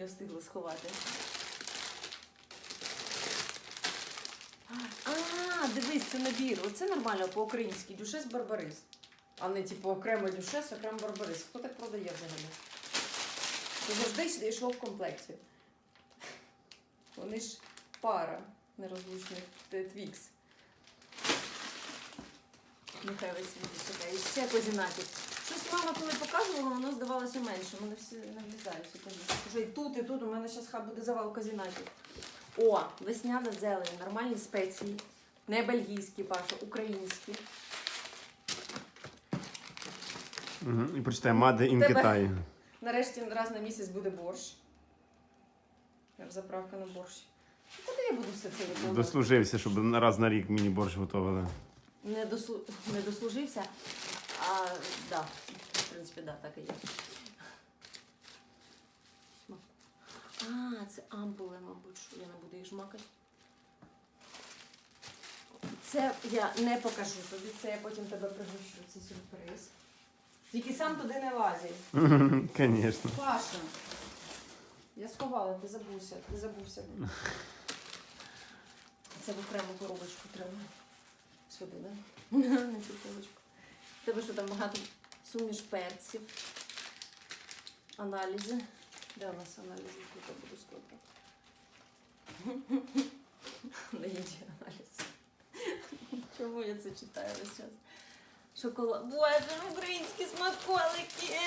Я встигла сховати. А, дивись, це набір. Оце нормально по-українськи. Дюшес барбарис. А не типу окремо дюшес, окремо барбарис. Хто так продає взагалі? Це завжди йшло в комплекті. Вони ж пара нерозлучних твікс. Нехай весь світ чекає. Ще козінатів. Щось мама, коли показувала, воно здавалося менше. Мене всі не. Вже і тут, і тут. У мене зараз буде завал козінатів. О, весняна зелень, нормальні спеції. Не бельгійські, Паша, українські. Угу. І прочитай in Тебе- Китай. Нарешті раз на місяць буде борщ. Заправка на борщ. Ну, Куди я буду все це виконувати? Дослужився, щоб раз на рік мені борщ готували. Не, дослу... не дослужився. А, да. В принципі, да, так і є. А, це ампули, мабуть, що я не буду їх жмакати. Це я не покажу тобі, це я потім тебе пригощу, це сюрприз. Тільки сам туди не лазь. Звісно. Паша. Я сховала, ти забувся, ти забувся. Це в окрему коробочку треба. Сюди, да? На цю коробочку. Тебе що там багато суміш перців, аналізи. Де у нас аналізи? Тут буду складати. На інші аналізи. Чому я це читаю весь час? Шоколад. Боже, українські смаколики.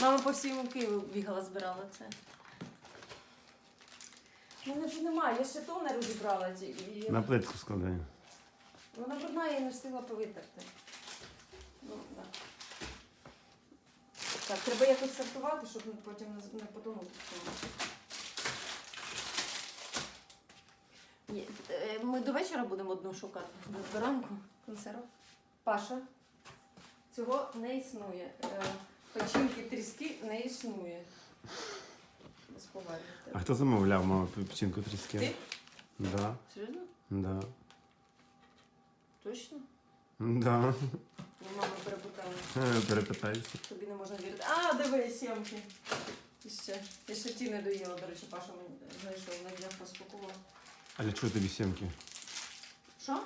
Мама по всьому Києву бігала, збирала це. У мене ж немає, я ще то не розібрала. І... На плитку складай. Вона брудна, я не встигла повитерти. Ну, да. Так, треба якось сортувати, щоб потім не- потонути в цьому. Ні, е, Ми до вечора будемо одну шукати. До- ранку консерв. Паша, цього не існує. Е, Печінки тріски не існує. Без поваги. А хто замовляв, мама, печінку тріски? Ти? Да. Серйозно? Да. Точно? Да. Мама перепутала. Е, Перепитайся. Тобі не можна вірити. А, диви, сімки. І ще. Я ще ті не доїла, до речі, Паша мені знайшов на днях розпакував. А для чого тобі сімки? Що?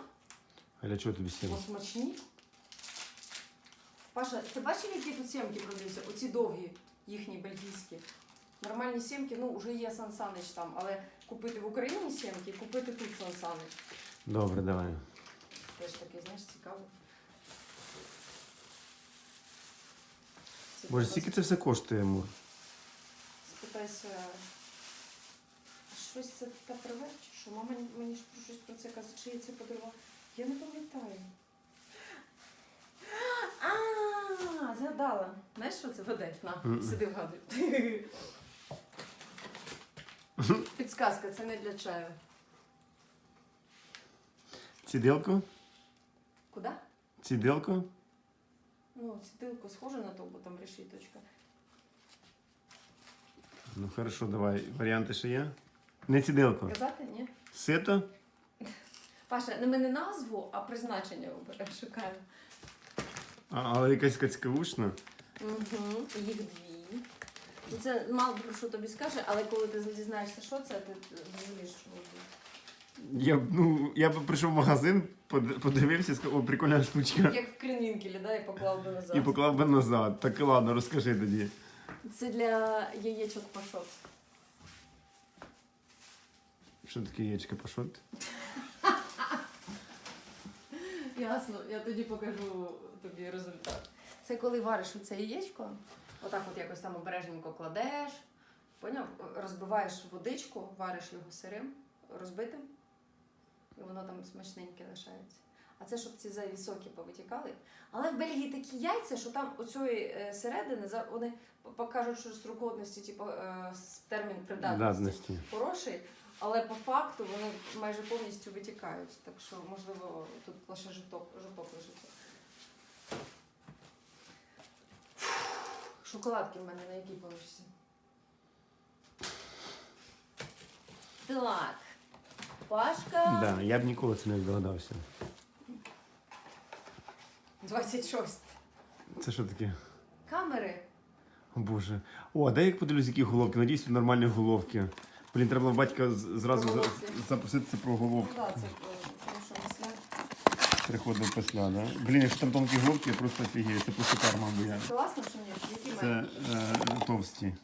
А для чого тобі сімки? О, смачні? Паша, ти бачив, які тут сімки продаються? Оці довгі, їхні бельгійські. Нормальні сімки, ну, вже є Сан Санич там, але купити в Україні сімки, купити тут Сан Санич. Добре, давай. Теж таке, знаєш, цікаво. Це Боже, скільки це все коштує, Мур? Спитайся, а щось це та привет, чи що? Мама мені ж про щось про це казала, чи я це подарувала. Я не пам'ятаю. А, згадала. Знаєш, що це веде? На, сиди вгадуй. Підсказка, це не для чаю. Цідилку? Куди? Цідилку? Ну, сідилко схоже на то, бо там решіточка. Ну хорошо, давай. Варіанти ще є? Не цідилку. Казати, ні? Сито? Паша, не мене назву, а призначення оберемо, шукаємо. А, але якась кацькавушна. Угу, їх дві. Ну, Це мало про що тобі скаже, але коли ти дізнаєшся, що це, ти зрозумієш, що буде. Я, б, ну, я б прийшов в магазин, под- подивився, сказав, о, прикольна штучка. Як в Кринвінкелі, да, і поклав би назад. І поклав би назад. Так ладно, розкажи тоді. Це для яєчок пашот. Що таке яєчка пашот? Ясно, я тоді покажу тобі результат. Це коли вариш оце яєчко, отак от якось там обережненько кладеш, поняв? Розбиваєш водичку, вариш його сирим, розбитим, і воно там смачненьке лишається. А це щоб ці зайві соки повитікали. Але в Бельгії такі яйця, що там оцієї е, середини вони покажуть, що срок годності, типу, е, термін придатності хороший, але по факту вони майже повністю витікають. Так що, можливо, тут лише житок, житок лежить. Шоколадки в мене на якій поличці. Так. Пашка. Да, я б ніколи це не здогадався. 26. Це що таке? Камери. О боже. О, а дай я подивлюсь, які головки. Надіюсь, тут нормальні головки. Блін, треба було батька з- зразу Про за- головки. запроситися про Ну головки. так, це е, хороша мисля. Приходив після, да? Блін, якщо там тонкі головки, я просто офігію. Це просто карма моя. Класно, що ні? Які Це мають? е, товсті.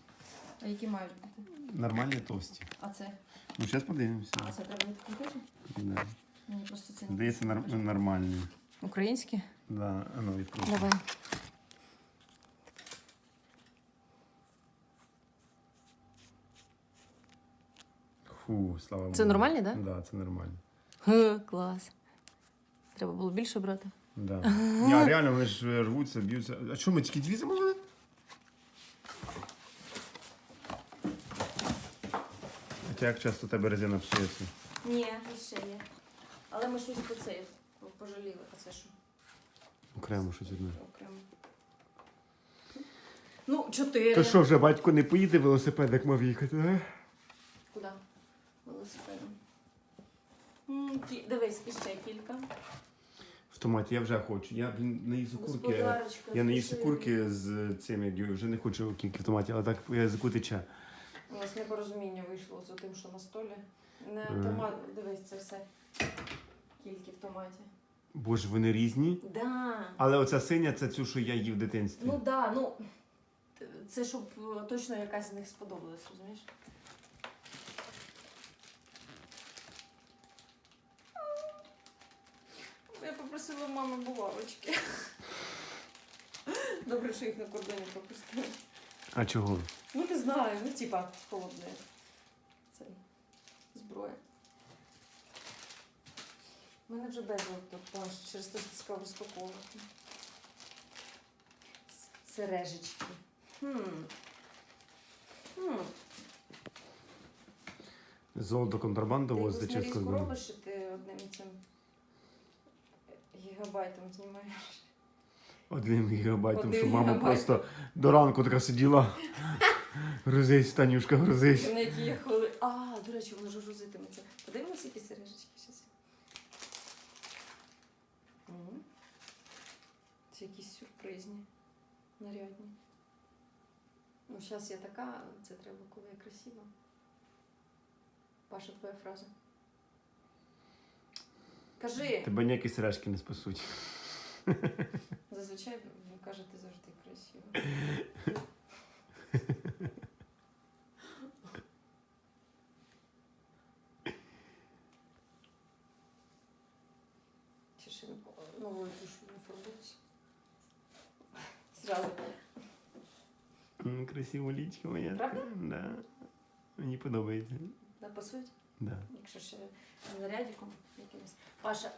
А які мають бути? Нормальні товсті. А це? Ну, зараз подивимося. А це треба відкрутити? Да. Мені просто це не Здається, нар- нормальні. Українські? Да, а ну відкрути. Давай. Фу, слава Богу. Це нормальні, да? Да, це нормально. Ге, клас. Треба було більше брати. Да. Я реально вони ж рвуться, б'ються. А що ми тільки дві замовили? Хоча як часто у тебе резина псується? Ні, ще є. Але ми щось по це пожаліли, а це що? Окремо щось одне. Окремо. Ну, чотири. То що вже батько не поїде велосипедик мав їхати, а? Куди? Велосипедом. М, кі- Дивись, іще кілька. В томаті я вже хочу. Я блін, не їсу курки. Господарочка, Я не їсу курки з цим, як вже не хочу кільки в томаті, але так язику тече. У нас непорозуміння вийшло з тим, що на столі. Не томат, дивись, це все. Кільки в томаті. Боже, вони різні. Да. Але оця синя це цю, що я їв в дитинстві. Ну да, ну це щоб е, точно якась з них сподобалась, розумієш? Я попросила мами булавочки. Добре, що їх на кордоні пропустили. А чого? Ну не знаю, ну типа холодне. Це зброя. У мене вже безлад тут через те, що цікаво розпаковувати. Сережечки. Хм. Хм. Золото контрабанда Ти якусь возить через нарізку кордон. робиш, що ти одним цим гігабайтом знімаєш. Одним гігабайтом, Одним що мама гігабайтом. просто до ранку така сиділа. Грузись, Танюшка, грузись. На які я хвили. А, до речі, воно ж грузитиметься. Подивимося, які сережечки зараз. Це якісь сюрпризні, нарядні. Ну, зараз я така, це треба, коли я красива. Паша, твоя фраза. Кажи! Тебе ніякі сережки не спасуть. Зазвичай ви кажете завжди красиво. Чи ще не по- новою душу не фарбуюсь? Зразу. М, Красива лічка моя. Правда? Да. Мені подобається. Да, пасують? Да. Якщо ще нарядиком якимось. Паша,